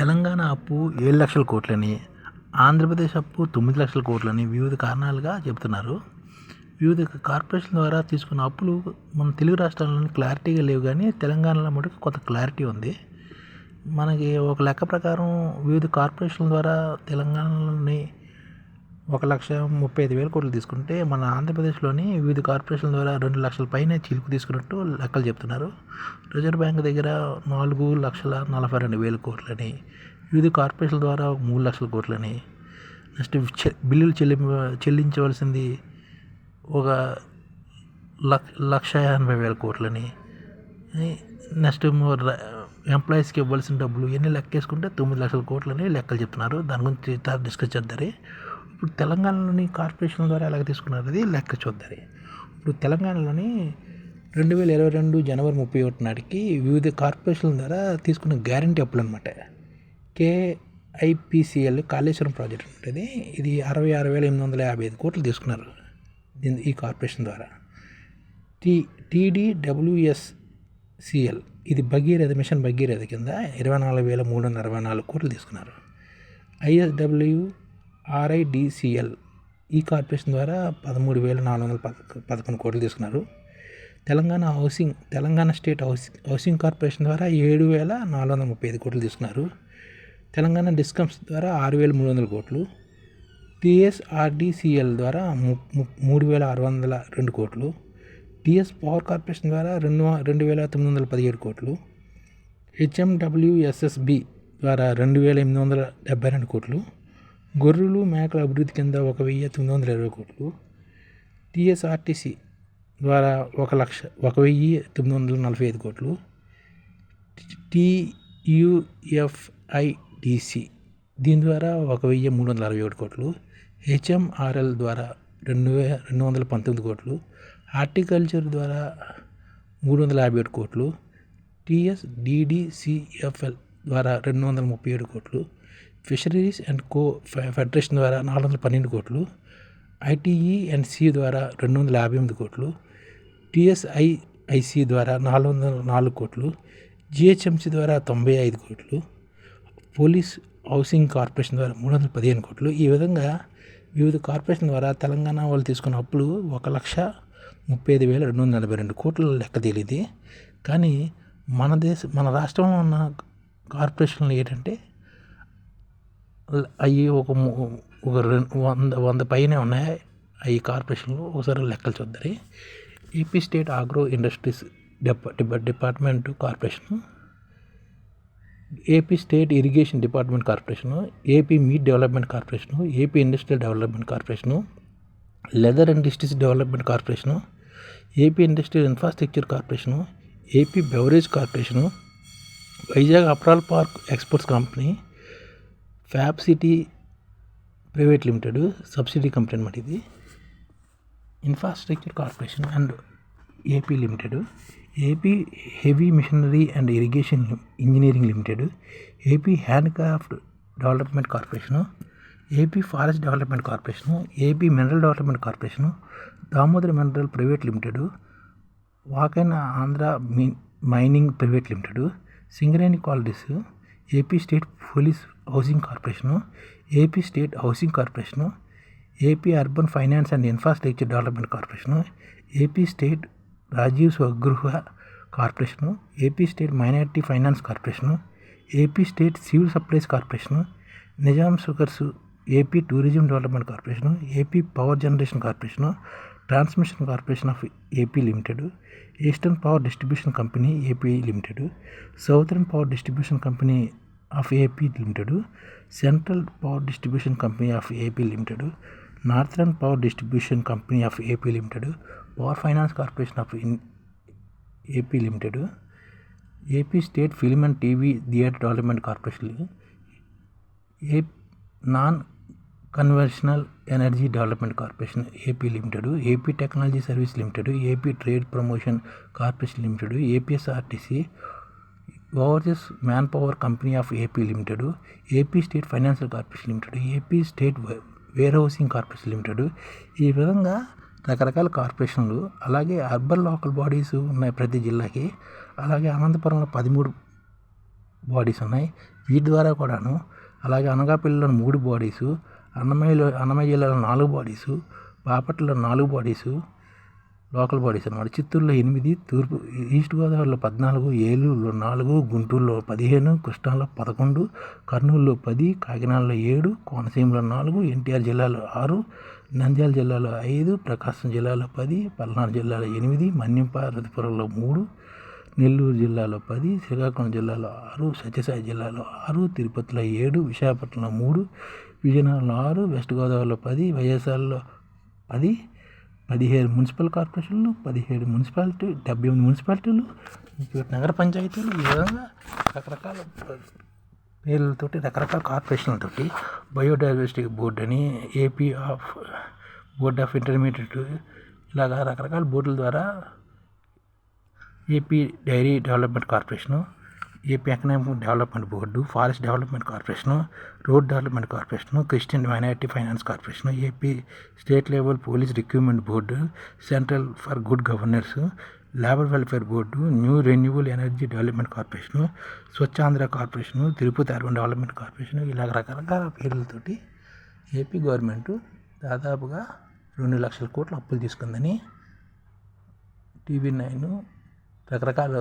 తెలంగాణ అప్పు ఏడు లక్షల కోట్లని ఆంధ్రప్రదేశ్ అప్పు తొమ్మిది లక్షల కోట్లని వివిధ కారణాలుగా చెబుతున్నారు వివిధ కార్పొరేషన్ ద్వారా తీసుకున్న అప్పులు మన తెలుగు రాష్ట్రాల్లోని క్లారిటీగా లేవు కానీ తెలంగాణలో మటుకు కొంత క్లారిటీ ఉంది మనకి ఒక లెక్క ప్రకారం వివిధ కార్పొరేషన్ల ద్వారా తెలంగాణలోని ఒక లక్ష ముప్పై ఐదు వేల కోట్లు తీసుకుంటే మన ఆంధ్రప్రదేశ్లోని వివిధ కార్పొరేషన్ల ద్వారా రెండు లక్షల పైనే చిలుకు తీసుకున్నట్టు లెక్కలు చెప్తున్నారు రిజర్వ్ బ్యాంక్ దగ్గర నాలుగు లక్షల నలభై రెండు వేల కోట్లని వివిధ కార్పొరేషన్ల ద్వారా మూడు లక్షల కోట్లని నెక్స్ట్ బిల్లులు చెల్లింప చెల్లించవలసింది ఒక లక్ష ఎనభై వేల కోట్లని నెక్స్ట్ ఎంప్లాయీస్కి ఇవ్వాల్సిన డబ్బులు ఇవన్నీ లెక్కేసుకుంటే తొమ్మిది లక్షల కోట్లని లెక్కలు చెప్తున్నారు దాని గురించి డిస్కస్ చేద్దరి ఇప్పుడు తెలంగాణలోని కార్పొరేషన్ ద్వారా ఎలాగ తీసుకున్నారు అది లెక్క చూద్దాం ఇప్పుడు తెలంగాణలోని రెండు వేల ఇరవై రెండు జనవరి ముప్పై ఒకటి నాటికి వివిధ కార్పొరేషన్ల ద్వారా తీసుకున్న గ్యారంటీ అప్పులు అనమాట కేఐపిసిఎల్ కాళేశ్వరం ప్రాజెక్ట్ ఉంటుంది ఇది అరవై ఆరు వేల ఎనిమిది వందల యాభై ఐదు కోట్లు తీసుకున్నారు దీని ఈ కార్పొరేషన్ ద్వారా టీ టీడీడబ్ల్యూఎస్సిఎల్ ఇది భగీరథ మిషన్ భగీరథ కింద ఇరవై నాలుగు వేల మూడు వందల అరవై నాలుగు కోట్లు తీసుకున్నారు ఐఎస్డబ్ల్యూ ఆర్ఐడిసిఎల్ ఈ కార్పొరేషన్ ద్వారా పదమూడు వేల నాలుగు వందల పద పదకొండు కోట్లు తీసుకున్నారు Telangana housing Telangana state housing housing corporation ద్వారా ఏడు వేల నాలుగు వందల ముప్పై ఐదు కోట్లు తీసుకున్నారు తెలంగాణ డిస్కమ్స్ ద్వారా ఆరు వేల మూడు వందల కోట్లు టీఎస్ఆర్డిసిఎల్ ద్వారా మూడు వేల ఆరు వందల రెండు కోట్లు టీఎస్ పవర్ కార్పొరేషన్ ద్వారా రెండు రెండు వేల తొమ్మిది వందల పదిహేడు కోట్లు హెచ్ఎండబ్ల్యూఎస్ఎస్బి ద్వారా రెండు వేల ఎనిమిది వందల డెబ్బై రెండు కోట్లు గొర్రెలు మేకల అభివృద్ధి కింద ఒక వెయ్యి తొమ్మిది వందల ఇరవై కోట్లు టీఎస్ఆర్టీసీ ద్వారా ఒక లక్ష ఒక వెయ్యి తొమ్మిది వందల నలభై ఐదు కోట్లు టీయుఎఫ్ఐడిసి దీని ద్వారా ఒక వెయ్యి మూడు వందల అరవై ఒకటి కోట్లు హెచ్ఎంఆర్ఎల్ ద్వారా రెండు వే రెండు వందల పంతొమ్మిది కోట్లు హార్టికల్చర్ ద్వారా మూడు వందల యాభై ఏడు కోట్లు టీఎస్డిడిసిఎఫ్ఎల్ ద్వారా రెండు వందల ముప్పై ఏడు కోట్లు ఫిషరీస్ అండ్ కో ఫెడరేషన్ ద్వారా నాలుగు వందల పన్నెండు కోట్లు ఐటీఈ అండ్ సి ద్వారా రెండు వందల యాభై ఎనిమిది కోట్లు టిఎస్ఐఐసి ద్వారా నాలుగు వందల నాలుగు కోట్లు జిహెచ్ఎంసి ద్వారా తొంభై ఐదు కోట్లు పోలీస్ హౌసింగ్ కార్పొరేషన్ ద్వారా మూడు వందల పదిహేను కోట్లు ఈ విధంగా వివిధ కార్పొరేషన్ ద్వారా తెలంగాణ వాళ్ళు తీసుకున్న అప్పులు ఒక లక్ష ముప్పై ఐదు వేల రెండు వందల నలభై రెండు కోట్ల లెక్క తెలియదు కానీ మన దేశ మన రాష్ట్రంలో ఉన్న కార్పొరేషన్లు ఏంటంటే అవి ఒక ఒక రెండు వంద వంద పైనే ఉన్నాయి అవి కార్పొరేషన్లు ఒకసారి లెక్కలు చూద్దరి AP state agro industries department corporation AP state irrigation department corporation AP meat development corporation AP industrial development corporation leather industries development corporation AP industrial infrastructure corporation AP beverage corporation Vizag apparel park exports company fab city private limited subsidy company అనమాట ఇది infrastructure corporation and AP limited AP heavy machinery and irrigation engineering limited AP handcraft development corporation AP forest development corporation AP mineral development corporation Damodar mineral private limited వాకైన్ Andhra mining private limited Singareni collieries AP state police housing corporation AP state housing corporation AP urban finance and infrastructure development corporation AP state Rajiv Swagruha corporation AP state minority finance corporation AP state civil supplies corporation Nizam sugars AP tourism development corporation AP power generation corporation Transmission Corporation of AP Limited, Eastern Power Distribution Company AP Limited, Southern Power Distribution Company of AP Limited, Central Power Distribution Company of AP Limited, Northern Power Distribution Company of AP Limited, Power Finance Corporation of AP Limited, AP State Film and TV Theatre Development Corporation, Non conventional energy development corporation AP limited AP technology service limited AP trade promotion corporation limited APSRTC overseas manpower company of AP limited AP state financial corporation limited AP state warehousing corporation limited ఈ విధంగా రకరకాల కార్పొరేషన్లు అలాగే urban local bodies ఉన్నాయి ప్రతి జిల్లాకి అలాగే అనంతపురంలో పదమూడు బాడీస్ ఉన్నాయి వీటి ద్వారా కూడాను అలాగే అనగాపల్లిలో మూడు బాడీసు అన్నమయ్యలో అన్నమయ్య జిల్లాలో నాలుగు బాడీసు బాపట్లలో నాలుగు బాడీసు లోకల్ బాడీస్ అన్నమాట చిత్తూరులో ఎనిమిది తూర్పు ఈస్ట్ గోదావరిలో పద్నాలుగు ఏలూరులో నాలుగు గుంటూరులో పదిహేను కృష్ణాలో పదకొండు కర్నూలులో పది కాకినాడలో ఏడు కోనసీమలో నాలుగు ఎన్టీఆర్ జిల్లాలో ఆరు నంద్యాల జిల్లాలో ఐదు ప్రకాశం జిల్లాలో పది పల్నాడు జిల్లాలో ఎనిమిది రతిపురంలో మూడు నెల్లూరు జిల్లాలో పది శ్రీకాకుళం జిల్లాలో ఆరు సత్యసాయి జిల్లాలో ఆరు తిరుపతిలో ఏడు విశాఖపట్నంలో మూడు విజయనగరంలో ఆరు వెస్ట్ గోదావరిలో పది వైఎస్ఆర్లో పది పదిహేడు మున్సిపల్ కార్పొరేషన్లు పదిహేడు మున్సిపాలిటీ డెబ్బై ఎనిమిది మున్సిపాలిటీలు నగర పంచాయతీలు ఈ విధంగా రకరకాల పేర్లతోటి రకరకాల కార్పొరేషన్లతోటి బయోడైవర్సిటీ బోర్డు అని AP of board of intermediate ఇలాగా రకరకాల బోర్డుల ద్వారా AP dairy development corporation AP economic development board forest development corporation road development corporation Christian minority finance corporation AP state level police recruitment board central for good governors labour welfare board new renewal energy development corporation Swachhandhra corporation Tirupati urban development corporation ఇలా రకరకాల పేర్లతోటి AP government దాదాపుగా రెండు లక్షల కోట్ల అప్పులు తీసుకుందని TV nine రకరకాల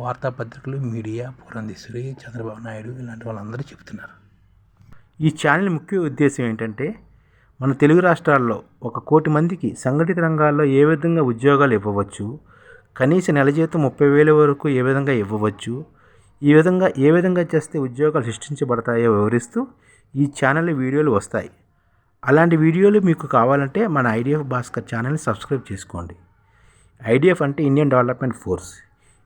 వార్తాపత్రికలు మీడియా పురంధేశ్వరి చంద్రబాబు నాయుడు ఇలాంటి వాళ్ళందరూ చెప్తున్నారు ఈ ఛానల్ ముఖ్య ఉద్దేశం ఏంటంటే మన తెలుగు రాష్ట్రాల్లో ఒక కోటి మందికి సంఘటిత రంగాల్లో ఏ విధంగా ఉద్యోగాలు ఇవ్వవచ్చు కనీస నెల జీతం ముప్పై వేల వరకు ఏ విధంగా ఇవ్వవచ్చు ఈ విధంగా ఏ విధంగా చేస్తే ఉద్యోగాలు సృష్టించబడతాయో వివరిస్తూ ఈ ఛానల్ వీడియోలు వస్తాయి అలాంటి వీడియోలు మీకు కావాలంటే మన ఐడిఎఫ్ భాస్కర్ ఛానల్ని సబ్స్క్రైబ్ చేసుకోండి ఐడిఎఫ్ అంటే ఇండియన్ డెవలప్మెంట్ ఫోర్స్